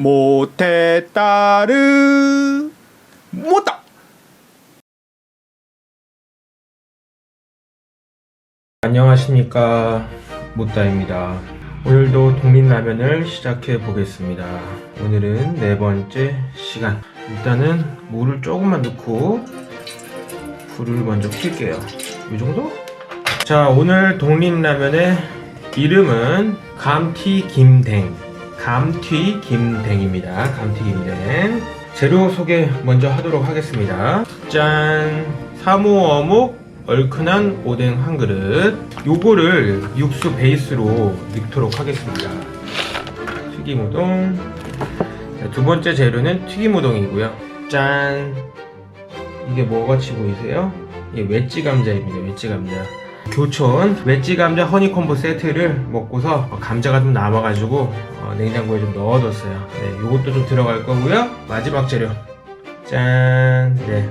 못했다르 못다 안녕하십니까. 못다입니다. 오늘도 독립라면을 시작해 보겠습니다. 오늘은 네 번째 시간. 일단은 물을 조금만 넣고 불을 먼저 킬게요. 이 정도? 자 오늘 독립라면의 이름은 감튀 김댕 감튀 김댕입니다. 감튀 김댕. 재료 소개 먼저 하도록 하겠습니다. 짠. 사모 어묵 얼큰한 오뎅 한 그릇. 요거를 육수 베이스로 넣도록 하겠습니다. 튀김 우동. 자, 두 번째 재료는 튀김 우동이고요. 짠. 이게 뭐같이 보이세요? 이게 웨지 감자입니다. 웨지 감자 교촌 웨지 감자 허니콤보 세트를 먹고서 감자가 좀 남아가지고 어, 냉장고에 좀 넣어뒀어요 네, 요것도 좀 들어갈 거고요 마지막 재료 짠 네.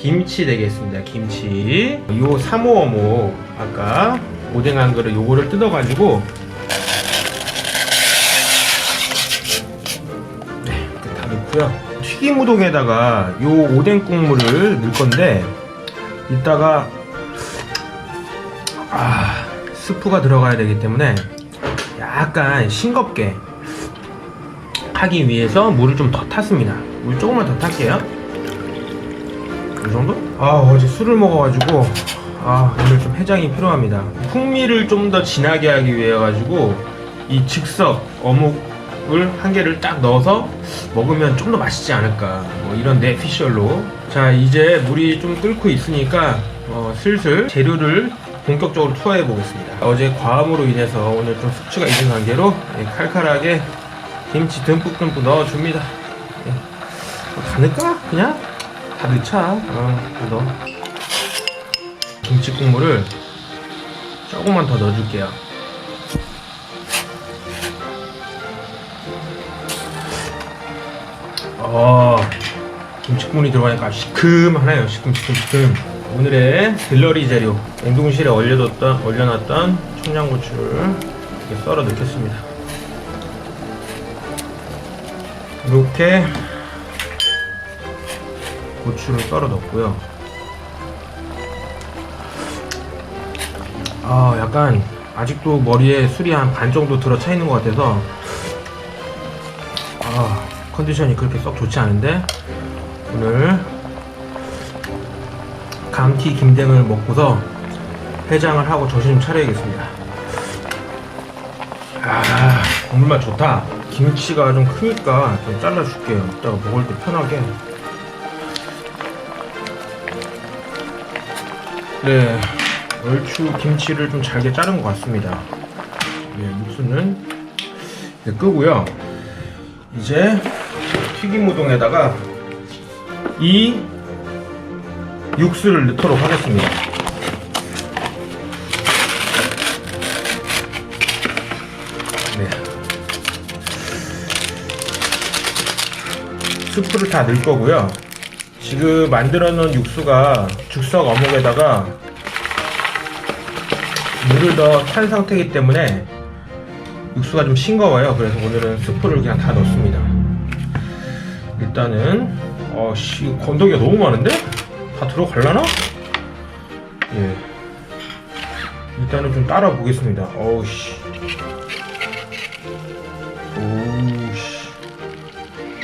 김치 되겠습니다. 김치. 요 사모어묵 아까 오뎅 한 그릇 요거를 뜯어가지고 네, 이렇게 다 넣고요. 튀김 우동에다가 요 오뎅 국물을 넣을 건데 이따가 아 스프가 들어가야 되기 때문에 약간 싱겁게 하기 위해서 물을 좀 더 탔습니다. 물 조금만 더 탈게요. 이 정도? 아 어제 술을 먹어가지고 아 오늘 좀 해장이 필요합니다 풍미를 좀 더 진하게 하기 위해 가지고 이 즉석 어묵을 한 개를 딱 넣어서 먹으면 좀 더 맛있지 않을까 뭐 이런 내 피셜로 자 이제 물이 좀 끓고 있으니까 어, 슬슬 재료를 본격적으로 투하해 보겠습니다 어제 과음으로 인해서 오늘 좀 숙취가 있는 관계로 예, 칼칼하게 김치 듬뿍듬뿍 넣어줍니다 예. 다 넣을까? 그냥? 다 넣자. 어, 다 넣어. 김치 국물을 조금만 더 넣어줄게요. 어, 김치 국물이 들어가니까 시큼하네요. 시큼시큼시큼. 오늘의 딜러리 재료. 냉동실에 얼려뒀던, 얼려놨던 청양고추를 이렇게 썰어 넣겠습니다. 이렇게 고추를 썰어 넣고요. 아, 약간 아직도 머리에 술이 한 반 정도 들어 차 있는 것 같아서 아, 컨디션이 그렇게 썩 좋지 않은데 오늘 감튀 김댕을 먹고서 해장을 하고 정신 좀 차려야겠습니다. 아, 국물맛 좋다. 김치가 좀 크니까 좀 잘라줄게요. 이따가 먹을 때 편하게. 네, 얼추 김치를 좀 잘게 자른 것 같습니다. 네, 육수는 이제 끄고요. 이제 튀김 우동에다가 이 육수를 넣도록 하겠습니다. 네. 스프를 다 넣을 거고요. 지금 만들어 놓은 육수가 즉석 어묵에다가 물을 더 탄 상태이기 때문에 육수가 좀 싱거워요. 그래서 오늘은 스프를 그냥 다 넣습니다. 일단은 어씨 건더기가 너무 많은데? 다 들어갈라나? 예. 일단은 좀 따라 보겠습니다. 어우씨. 오우씨.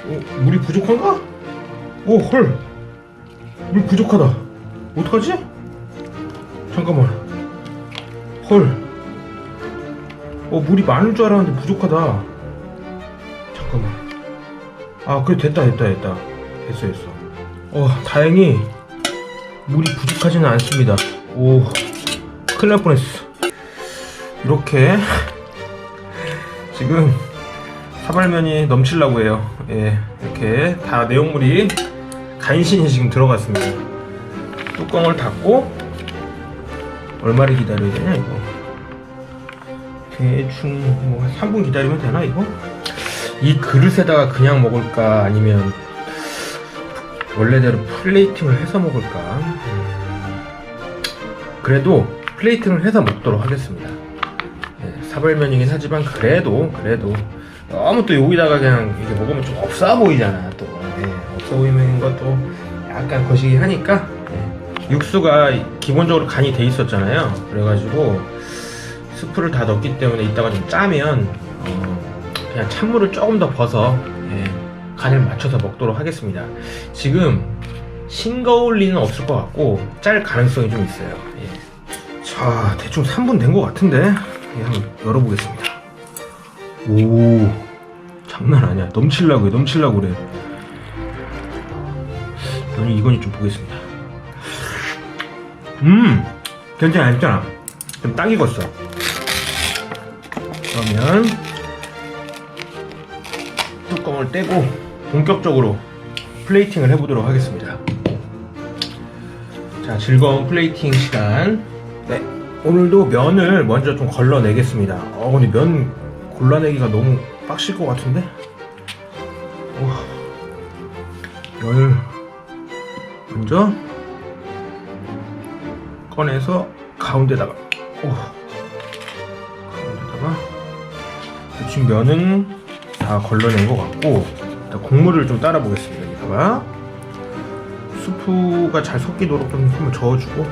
어, 물이 부족한가? 오, 헐. 물 부족하다. 어떡하지? 잠깐만. 헐. 어, 물이 많을 줄 알았는데 부족하다. 잠깐만. 아, 그래, 됐다, 됐다, 됐다. 됐어, 됐어. 어, 다행히 물이 부족하지는 않습니다. 오, 큰일 날 뻔했어. 이렇게 지금 사발면이 넘치려고 해요. 예, 이렇게 다 내용물이 간신히 지금 들어갔습니다. 뚜껑을 닫고 얼마를 기다려야 되냐 이거? 대충 뭐 3분 기다리면 되나 이거? 이 그릇에다가 그냥 먹을까 아니면 원래대로 플레이팅을 해서 먹을까? 음, 그래도 플레이팅을 해서 먹도록 하겠습니다. 네, 사발면이긴 하지만 그래도 그래도 너무 또 여기다가 그냥 이렇게 먹으면 좀 없어 보이잖아 또 예, 없어 보이는 것도 약간 거시기 하니까 예. 육수가 기본적으로 간이 돼 있었잖아요 그래가지고 스프를 다 넣었기 때문에 이따가 좀 짜면 어, 그냥 찬물을 조금 더 벗어 예, 간을 맞춰서 먹도록 하겠습니다. 지금 싱거울 리는 없을 것 같고 짤 가능성이 좀 있어요. 예. 자 대충 3분 된 것 같은데? 예, 한번 열어보겠습니다. 오 장난 아니야. 넘칠라고 해 넘칠라고 그래. 아니 이건지 좀 보겠습니다. 음 괜찮아 괜찮아. 좀 딱 익었어. 그러면 뚜껑을 떼고 본격적으로 플레이팅을 해보도록 하겠습니다. 자 즐거운 플레이팅 시간. 네 오늘도 면을 먼저 좀 걸러내겠습니다. 어 근데 면 골라내기가 너무 빡실 것 같은데? 우와. 면을 먼저 꺼내서 가운데다가 우와. 가운데다가. 지금 면은 다 걸러낸 것 같고 일단 국물을 좀 따라 보겠습니다 여기다가 수프가 잘 섞이도록 좀 한번 저어주고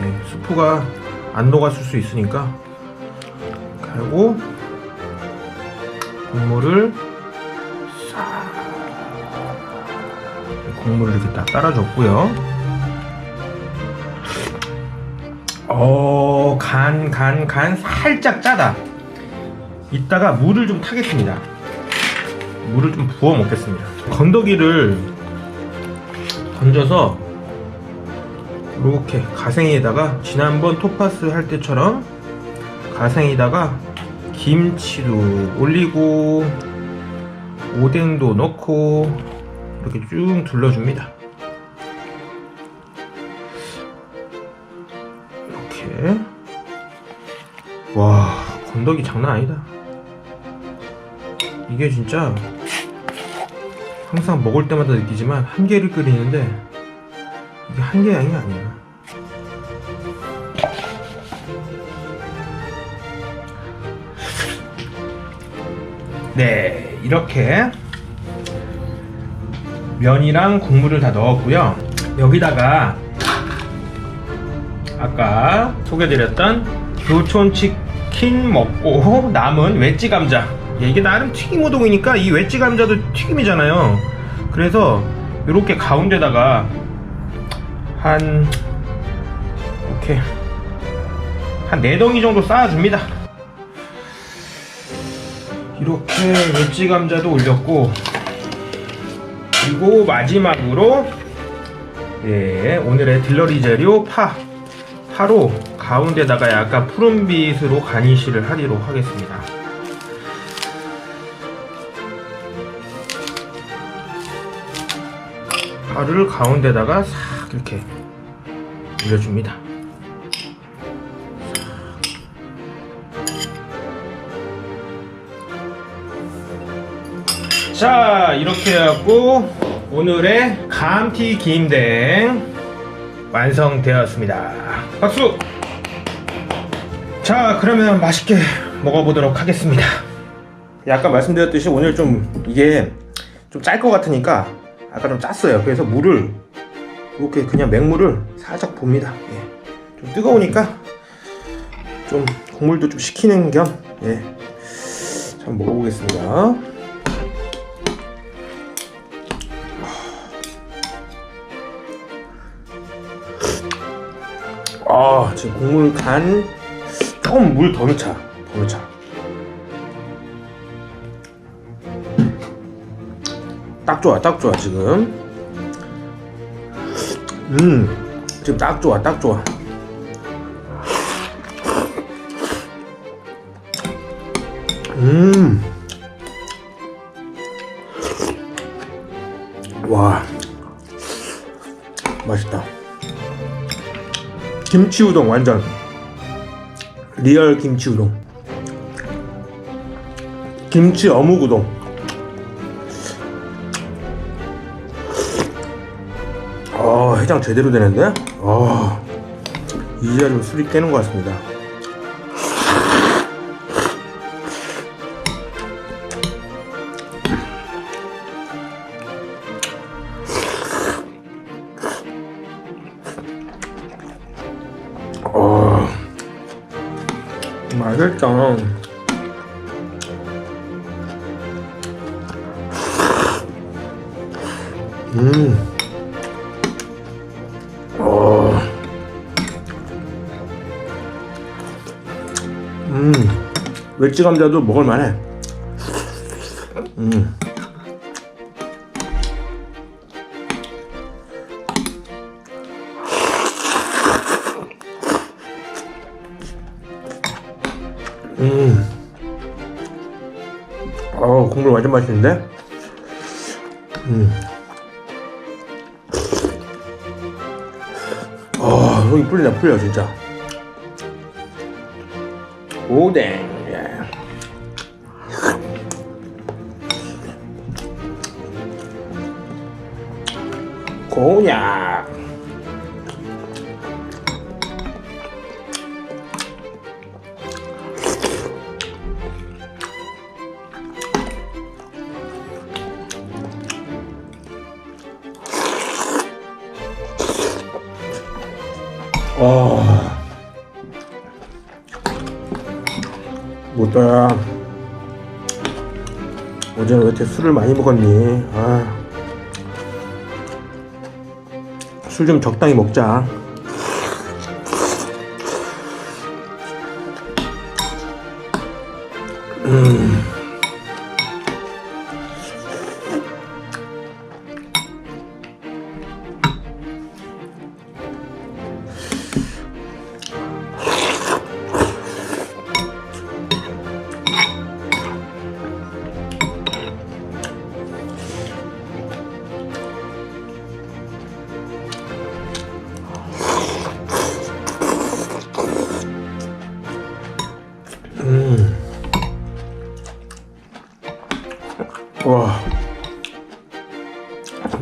네, 수프가 안 녹았을 수 있으니까 그리고 국물을 싹 국물을 이렇게 딱 따라줬고요 어, 간, 간, 간 살짝 짜다. 이따가 물을 좀 타겠습니다. 물을 좀 부어 먹겠습니다. 건더기를 던져서 이렇게 가생이에다가 지난번 토파스 할 때처럼 가생에다가 김치도 올리고 오뎅도 넣고 이렇게 쭉 둘러줍니다. 이렇게 와 건더기 장난 아니다. 이게 진짜 항상 먹을 때마다 느끼지만 한 개를 끓이는데 이게 한 개 양이 아니야. 네, 이렇게 면이랑 국물을 다 넣었고요. 여기다가 아까 소개드렸던 교촌 치킨 먹고 남은 웨지 감자. 예, 이게 나름 튀김 우동이니까 이 웨지 감자도 튀김이잖아요. 그래서 이렇게 가운데다가 한 이렇게 한네 덩이 정도 쌓아줍니다. 이렇게 웨지 감자도 올렸고 그리고 마지막으로 예, 오늘의 딜러리 재료 파 파로 가운데다가 약간 푸른빛으로 가니쉬를 하도록 하겠습니다. 파를 가운데다가 싹 이렇게 올려줍니다. 자 이렇게 해갖고 오늘의 감튀 김댕 완성되었습니다. 박수! 자 그러면 맛있게 먹어보도록 하겠습니다. 예, 아까 말씀드렸듯이 오늘 좀 이게 좀 짤 것 같으니까 아까 좀 짰어요 그래서 물을 이렇게 그냥 맹물을 살짝 봅니다 예. 좀 뜨거우니까 좀 국물도 좀 식히는 겸 예. 좀 먹어보겠습니다 아 지금 국물 간 조금 물 더 넣자 더 넣자 딱 좋아 딱 좋아 지금. 음 지금 딱 좋아 딱 좋아. 음와 맛있다. 김치 우동 완전. 리얼 김치 우동. 김치 어묵 우동 해장 제대로 되는데? 아, 이제야 좀 술이 깨는 것 같습니다. 아, 맛있다. 음. 웨지 감자도 먹을만해. 음. 음. 어, 국물 완전 맛있는데? 음. 아, 속이 풀리네, 풀려, 진짜. 오뎅. 예. 곤약. 와. 못다야. 어제는 왜 이렇게 술을 많이 먹었니? 아. 술 좀 적당히 먹자. 음.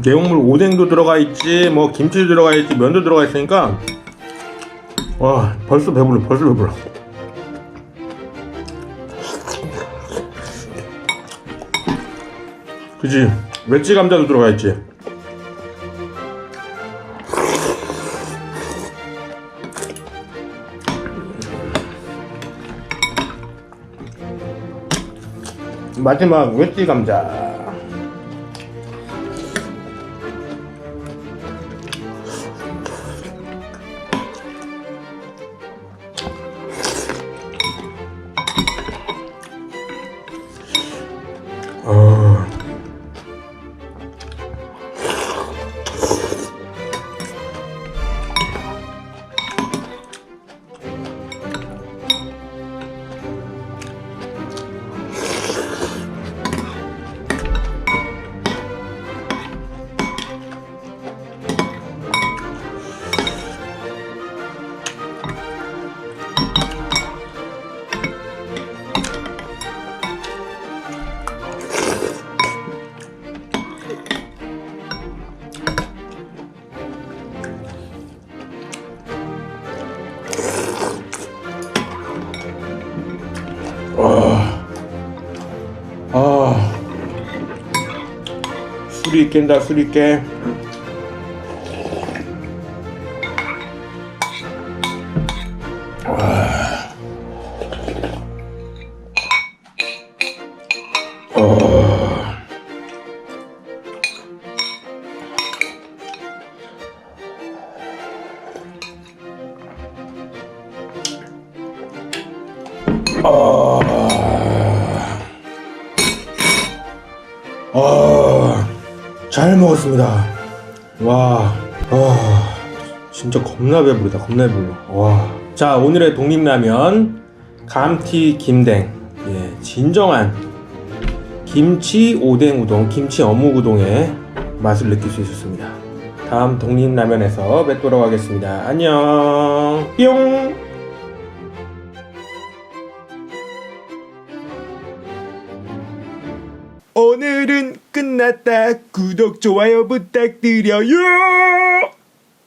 내용물 오뎅도 들어가 있지, 뭐 김치도 들어가 있지, 면도 들어가 있으니까 와 벌써 배불러, 벌써 배불러. 그지? 웨지 감자도 들어가 있지. 마지막 웨지 감자. 어. 깬다 술이 깨 먹었습니다. 와, 아, 진짜 겁나 배부르다. 겁나 배불러. 와. 자, 오늘의 독립라면 감튀 김댕. 예, 진정한 김치 오뎅 우동, 김치 어묵 우동의 맛을 느낄 수 있었습니다. 다음 독립라면에서 뵙도록 하겠습니다. 안녕. 뿅. 끝났다. 구독, 좋아요 부탁드려요.